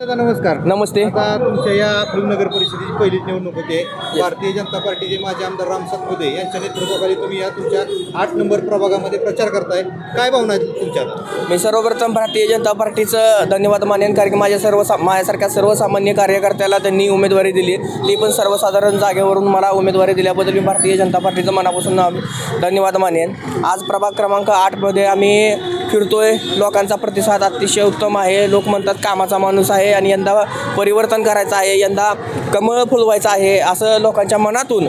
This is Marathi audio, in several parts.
दादा नमस्कार. नमस्ते. आता तुमच्या या फुल नगर परिषदेची पहिलीच निवडणूक होते. भारतीय जनता पार्टीचे माजी आमदार राम सातपुते यांच्या नेतृत्वाखाली तुम्ही या तुमच्या आठ नंबर प्रभागामध्ये प्रचार करताय. काय भावना आहेत तुमच्यात? मी सर्वप्रथम भारतीय जनता पार्टीचं धन्यवाद मानेन कारण की माझ्या सर्व माझ्यासारख्या सर्वसामान्य कार्यकर्त्याला त्यांनी उमेदवारी दिली. ती पण सर्वसाधारण जागेवरून मला उमेदवारी दिल्याबद्दल मी भारतीय जनता पार्टीचं मनापासून धन्यवाद मानेन. आज प्रभाग क्रमांक आठमध्ये आम्ही फिरतोय लोकांचा प्रतिसाद अतिशय उत्तम आहे. लोक म्हणतात कामाचा माणूस आहे आणि यंदा परिवर्तन करायचं आहे. यंदा कमळ फुलवायचं आहे असं लोकांच्या मनातून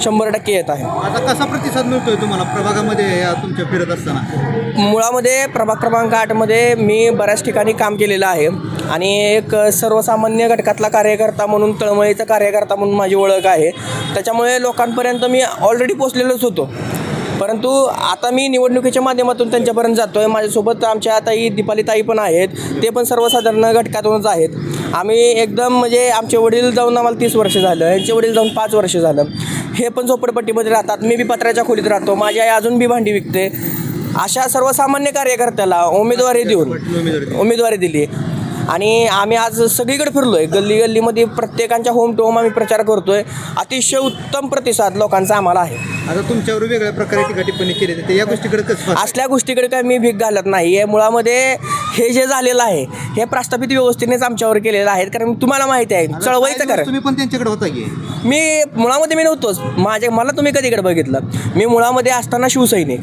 शंभर टक्के येत आहे. आता कसा प्रतिसाद मिळतोय तुम्हाला प्रभागामध्ये तुमच्या फिरत असताना? मुळामध्ये प्रभाग क्रमांक आठमध्ये मी बऱ्याच ठिकाणी काम केलेलं आहे. आणि एक सर्वसामान्य घटकातला कार्यकर्ता म्हणून तळमळीचा कार्यकर्ता म्हणून माझी ओळख आहे. त्याच्यामुळे लोकांपर्यंत मी ऑलरेडी पोचलेलोच होतो. परंतु आता मी निवडणुकीच्या माध्यमातून त्यांच्यापर्यंत जातो आहे माझ्यासोबत आमच्या ताई दीपाली ताई पण आहेत. ते पण सर्वसाधारण घटकातूनच आहेत. आम्ही एकदम म्हणजे आमचे वडील जाऊन आम्हाला तीस वर्ष झालं. यांचे वडील जाऊन पाच वर्ष झालं. हे पण झोपडपट्टीमध्ये राहतात. मी बी पत्र्याच्या खोलीत राहतो. माझी आई अजून बी भांडी विकते. अशा सर्वसामान्य कार्यकर्त्याला उमेदवारी देऊन उमेदवारी दिली. आणि आम्ही आज सगळीकडे फिरलो आहे गल्ली गल्लीमध्ये प्रत्येकांच्या होम टू होम आम्ही प्रचार करतो आहे अतिशय उत्तम प्रतिसाद लोकांचा आम्हाला आहे. आता तुमच्यावर वेगळ्या प्रकारे टीका टिप्पणी केली जाते. या गोष्टीकडे कसं? असल्या गोष्टीकडे काय मी भीक घालत नाही. आहे मुळामध्ये हे जे झालेलं आहे हे प्रस्थापित व्यवस्थेनेच आमच्यावर केलेलं आहे. कारण तुम्हाला माहिती आहे चळवळीचं कारण तुम्ही पण त्यांच्याकडे होता की? मी मुळामध्ये मी नव्हतोच. माझ्या मला तुम्ही कधीकडे बघितलं? मी मुळामध्ये असताना शिवसैनिक.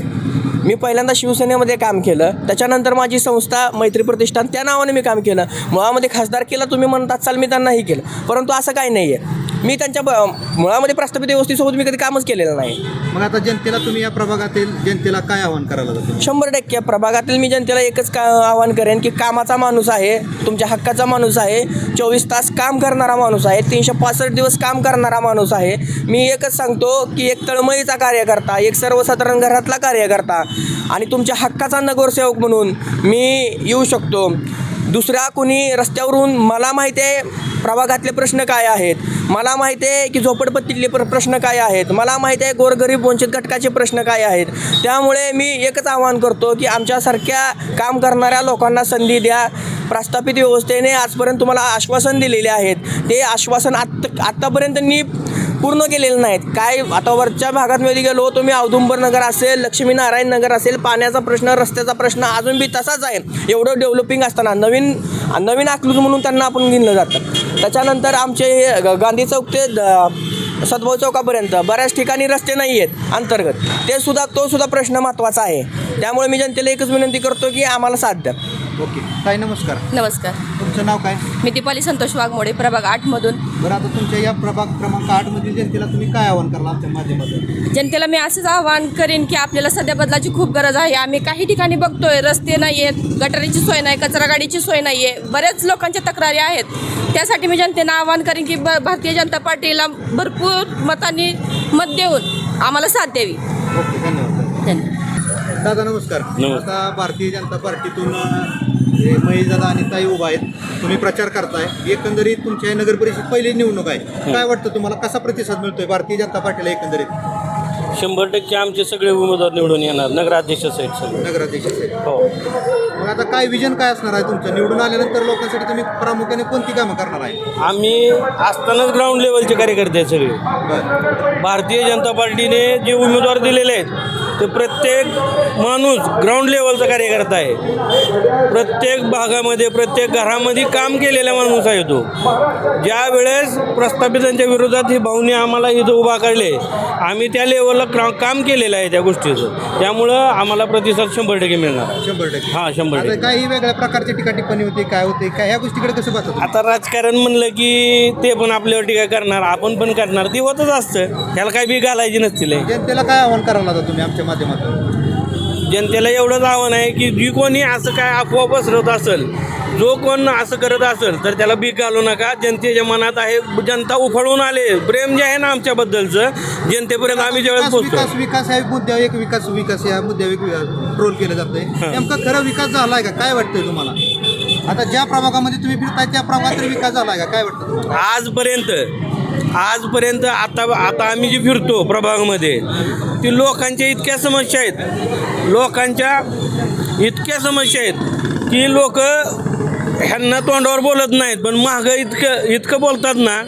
मी पहिल्यांदा शिवसेनेमध्ये काम केलं त्याच्यानंतर माझी संस्था मैत्री प्रतिष्ठान त्या नावाने मी काम केलं. मुळामध्ये खासदार केला तुम्ही म्हणतात चाल मी त्यांनाही केलं. परंतु असं काही नाही आहे मी त्यांच्या ब- मुळामध्ये प्रस्थापित व्यवस्थेसोबत मी कधी कामच केलेलं नाही. मग आता जनतेला तुम्ही या प्रभागातील जनतेला काय आव्हान करायला जातो? शंभर टक्के. प्रभागातील मी जनतेला एकच का आवाहन करेन की कामाचा माणूस आहे तुमच्या हक्काचा माणूस आहे चोवीस तास काम करणारा माणूस आहे तीनशे पासष्ट दिवस काम करणारा माणूस आहे. मी एकच सांगतो की एक तळमळीचा कार्यकर्ता एक सर्वसाधारण घरातला कार्यकर्ता आणि तुमच्या हक्काचा नगरसेवक म्हणून मी येऊ शकतो. दुसऱ्या कोणी रस्त्यावरून मला माहिती आहे प्रभागातले प्रश्न काय आहेत? मला माहिती आहे की झोपडपट्टीतले प्र प्रश्न काय आहेत? मला माहिती आहे गोरगरीब वंचित घटकाचे प्रश्न काय आहेत? त्यामुळे मी एकच आवाहन करतो की आमच्यासारख्या काम करणाऱ्या लोकांना संधी द्या. प्रस्थापित व्यवस्थेने आजपर्यंत तुम्हाला आश्वासन दिलेले आहेत. ते आश्वासन आत्ता आत्तापर्यंत नी पूर्ण केलेलं नाहीत. काय आता वरच्या भागातमध्ये गेलो तुम्ही औदुंबर नगर असेल लक्ष्मीनारायण नगर असेल पाण्याचा प्रश्न रस्त्याचा प्रश्न अजून बी तसाच आहे. एवढं डेव्हलपिंग असताना नवीन नवीन अकलूज म्हणून त्यांना आपण घेतलं जातं. त्याच्यानंतर आमचे हे ग- गांधी चौक ते द- सद्भाव चौकापर्यंत बऱ्याच ठिकाणी रस्ते नाही आहेत अंतर्गत. ते सुद्धा तो सुद्धा प्रश्न महत्त्वाचा आहे. त्यामुळे मी जनतेला एकच विनंती करतो की आम्हाला साथ द्या. ओके. ताई नमस्कार. नमस्कार. तुमचं नाव काय? मी दीपाली संतोष वाघमोडे प्रभाग आठमधून बरं आता तुमच्या या प्रभाग क्रमांक आठ मधील जनतेला तुम्ही काय आव्हान कराल आमच्या माध्यमातून? जनतेला मी असंच आवाहन करेन की आपल्याला सध्या बदलाची खूप गरज आहे. आम्ही काही ठिकाणी बघतोय रस्ते नाही आहेत गटारीची सोय नाही कचरा गाडीची सोय नाही आहे बऱ्याच लोकांच्या तक्रारी आहेत. त्यासाठी मी जनतेनं आवाहन करेन की ब भारतीय जनता पार्टीला भरपूर मतांनी मत देऊन आम्हाला साथ द्यावी. ओके धन्यवाद. धन्यवाद. दादा नमस्कार. आता भारतीय जनता पार्टीतून हे महेश दादा आणि ताई उभा आहेत. तुम्ही प्रचार करताय. एकंदरीत तुमच्या नगर परिषद पहिली निवडणूक आहे. काय वाटतं तुम्हाला? कसा प्रतिसाद मिळतोय भारतीय जनता पार्टीला एकंदरीत? शंभर टक्के आमचे सगळे उमेदवार निवडून येणार. नगराध्यक्ष सहित सगळे. नगराध्यक्ष हो. मग आता काय विजन काय असणार आहे तुमचं? निवडून आल्यानंतर लोकांसाठी तुम्ही प्रामुख्याने कोणती कामं करणार आहे? आम्ही असतानाच ग्राउंड लेवलचे कार्यकर्ते आहेत सगळे. बरं. भारतीय जनता पार्टीने जे उमेदवार दिलेले आहेत ते प्रत्येक माणूस ग्राउंड लेवलचा कार्यकर्ता आहे. प्रत्येक भागामध्ये प्रत्येक घरामध्ये काम केलेला माणूस आहे तो. ज्या वेळेस प्रस्थापितांच्या विरोधात ही भावनी आम्हाला इथं उभा करले आम्ही त्या लेवलला क्रा काम केलेलं आहे त्या गोष्टीचं. त्यामुळं आम्हाला प्रतिसाद शंभर टक्के मिळणार. शंभर टक्के. हां शंभर आता टक्के. काही वेगळ्या प्रकारची टीका टिप्पणी होती काय होते काय ह्या गोष्टीकडे कसं पाहता तुम्ही? आता राजकारण म्हणलं की ते पण आपल्यावर टीका करणार आपण पण करणार ते होतच असतं. त्याला काही बी घालायची नसतील. जनतेला काय आव्हान करायला तुम्ही आमच्या माध्यमातून? जनतेला एवढंच आव्हान आहे की जी कोणी असं काय अफवा पसरवत असेल जो कोण असं करत असेल तर त्याला बीक घालू नका. जनतेच्या मनात आहे जनता उफळून आले. प्रेम जे आहे ना आमच्याबद्दलचं जनतेपर्यंत आम्ही ज्यावेळेस विकास विकास मुद्द्यावर एक विकास विकास या मुद्द्यावर ट्रोल केलं जातंय. नेमका खरा विकास झालाय का? काय वाटतंय तुम्हाला? आता ज्या प्रभागामध्ये तुम्ही फिरताय त्या प्रभागात विकास झालाय का? काय वाटतं आजपर्यंत आजपर्यंत आता आता आम्ही जे फिरतो प्रभागामध्ये ती लोकांच्या इतक्या समस्या आहेत लोकांच्या इतक्या समस्या आहेत की लोक ह्यांना तोंडावर बोलत नाहीत पण महाग इतकं इतकं बोलतात ना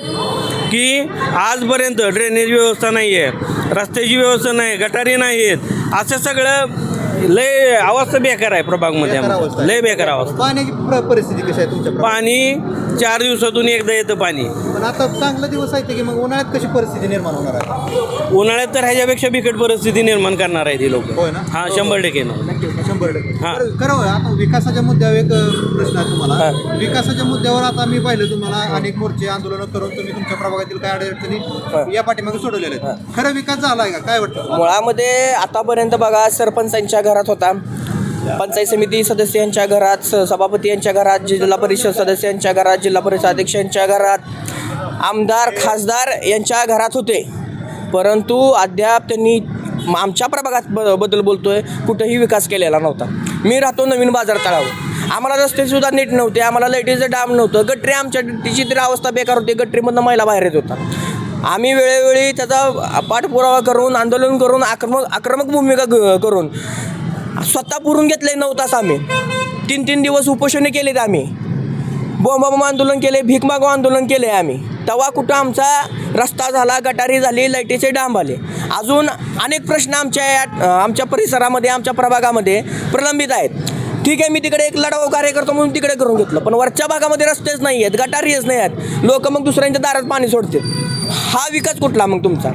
की आजपर्यंत ड्रेनेज व्यवस्था नाही आहे रस्त्याची व्यवस्था नाही गटारी नाही आहेत असं सगळं लय अवस्था बेकार आहे प्रभागमध्ये. लय बेकार अवस्था पाण्याची प्र- परिस्थिती कशी आहे तुमच्या? पाणी चार दिवसातून एकदा येतं पाणी. पण आता चांगला दिवस आहे की मग उन्हाळ्यात कशी परिस्थिती निर्माण होणार आहे? उन्हाळ्यात तर ह्याच्यापेक्षा बिकट परिस्थिती निर्माण करणार आहे ती लोक. होय ना? हा शंभर टक्के ना. शंभर टक्के. हा. बरं, खरं होय, आता विकासाच्या मुद्द्यावर एक अ, प्रश्न आहे तुम्हाला. विकासाच्या मुद्द्यावर आता मी पाहिलं तुम्हाला अनेक मोर्चे आंदोलन करून तुम्ही तुमच्या प्रभागातील काय अडचणी या पाठीमागे सोडवलेल्या आहेत. खरं विकास झाला आहे का? काय वाटतं? मुळामध्ये आतापर्यंत बघा सरपंचांच्या घरात होता. पंचायत समिती सदस्यांच्या घरात स- सभापती यांच्या घरात जिल्हा परिषद सदस्यांच्या घरात जिल्हा परिषद अध्यक्षांच्या घरात आमदार खासदार यांच्या घरात होते. परंतु अद्याप त्यांनी आमच्या प्रभागात ब बद्दल बोलतोय कुठंही विकास केलेला नव्हता. मी राहतो नवीन बाजार तळावर. आम्हाला रस्ते सुद्धा नीट नव्हते आम्हाला लाईटीचं डाम नव्हतं गटरी आमच्या तिची तरी अवस्था बेकार होती गटरीमधनं महिला बाहेर येत होता. आम्ही वेळोवेळी त्याचा पाठपुरावा करून आंदोलन करून आक्रमक आक्रमक भूमिका ग- करून स्वतः पुरून घेतले नऊ तास आम्ही. तीन तीन दिवस उपोषणे केलेत आम्ही. बोंबाबोंब आंदोलन केले भीक मागो आंदोलन केले आम्ही. तेव्हा कुठं आमचा रस्ता झाला गटारी झाली लाईटीचे डांब आले. अजून अनेक प्रश्न आमच्या या- आमच्या परिसरामध्ये आमच्या प्रभागामध्ये प्रलंबित आहेत. ठीक आहे मी तिकडे एक लढाऊ कार्यकर्ता म्हणून तिकडे करून घेतलं पण वरच्या भागामध्ये रस्तेच नाही आहेत गटारीच नाही आहेत. लोक मग दुसऱ्यांच्या दारात पाणी सोडतील. हा विकास कुठला मग तुमचा?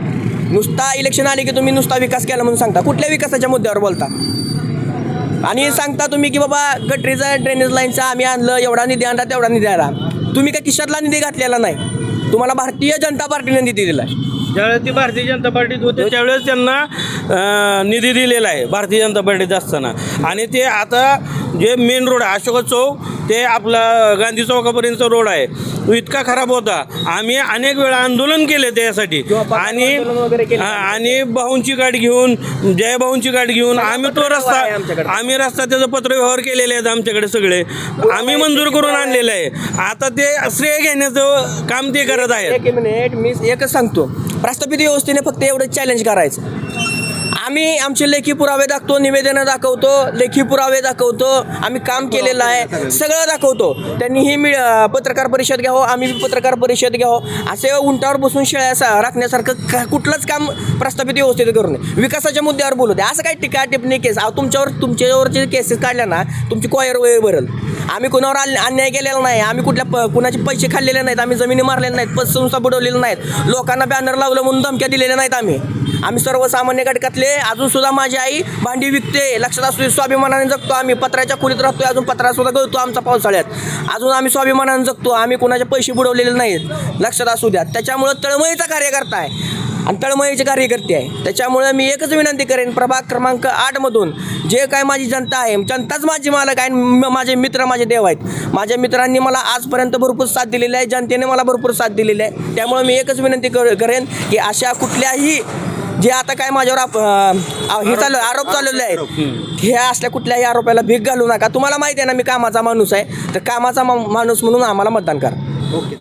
नुसता इलेक्शन आले की तुम्ही नुसता विकास केला म्हणून सांगता. कुठल्या विकासाच्या मुद्द्यावर बोलता? आणि सांगता तुम्ही की बाबा गटरीचा ड्रेनेज लाईनचा आम्ही आणलं एवढा निधी आणला तेवढा निधी आला तुम्ही काय किशातला निधी घातलेला नाही. तुम्हाला भारतीय जनता पार्टीने निधी दिला ज्यावेळेस ती भारतीय जनता पार्टीत होते त्यावेळेस त्यांना निधी दिलेला आहे भारतीय जनता पार्टीत असताना. आणि ते आता जे मेन रोड आहे अशोक चौक ते आपला गांधी चौकापर्यंतचा रोड आहे. तो इतका खराब होता. आम्ही अनेक वेळा आंदोलन केले त्यासाठी. आणि आणि भाऊंची गाठ घेऊन जय भाऊंची गाठ घेऊन आम्ही तो रस्ता आहे. आम्ही रस्ता त्याचं पत्रव्यवहार केलेले आहेत आमच्याकडे सगळे. आम्ही मंजूर करून आणलेलं आहे. आता ते श्रेय घेण्याचं काम ते करत आहेत. एक मिनिट मी एकच सांगतो. प्रस्थापित व्यवस्थेने फक्त एवढं चॅलेंज करायचं. आम्ही आमचे लेखी पुरावे दाखवतो निवेदनं दाखवतो लेखी पुरावे दाखवतो आम्ही काम केलेलं आहे सगळं दाखवतो. त्यांनीही मी अं, पत्रकार परिषद घ्यावं आम्ही पत्रकार परिषद घ्यावं. असे उंटावर बसून शेळ्या राखण्यासारखं कुठलंच काम प्रस्थापित व्यवस्थित करू नये. विकासाच्या मुद्द्यावर बोलू दे असं काही टीका टिप्पणी केस तुमच्यावर तुमच्यावर जे केसेस काढल्या ना तुमची कॉयर वेळ भरल. आम्ही कुणावर अन्याय केलेला नाही. आम्ही कुठल्या प कुणाचे पैसे खाल्लेले नाहीत. आम्ही जमिनी मारलेल्या नाहीत. पतसंस्था बुडवलेल्या नाहीत. लोकांना बॅनर लावलं म्हणून धमक्या दिलेल्या नाहीत आम्ही. आम्ही सर्वसामान्य घटकातले. अजून सुद्धा माझी आई भांडी विकते. लक्षात असू दे, स्वाभिमानाने जगतो आम्ही. पत्राच्या खोलीत राहतोय. अजून पत्रा सुद्धा गळतो आमचा पावसाळ्यात. अजून आम्ही स्वाभिमानाने जगतो. आम्ही कुणाचे पैसे बुडवलेले नाहीत. लक्षात असू द्या. त्याच्यामुळं तळमळीचा कार्यकर्ता आहे. आणि तळमळीचे कार्यकर्ते आहे. त्याच्यामुळे मी एकच विनंती करेन प्रभाग क्रमांक आठमधून जे काय माझी जनता आहे जनताच माझी मालक आहे म- माझे मित्र माझे देव आहेत. माझ्या मित्रांनी मला आजपर्यंत भरपूर साथ दिलेली आहे. जनतेने मला भरपूर साथ दिलेली आहे. त्यामुळे मी एकच विनंती कर करेन की अशा कुठल्याही जे आता काय माझ्यावर आप- हे चालू आरोप चाललेले आहेत. हे असल्या कुठल्याही आरोपाला भीक घालू नका. तुम्हाला माहिती आहे ना मी कामाचा माणूस आहे. तर कामाचा मा- माणूस म्हणून आम्हाला मतदान करा. ओके.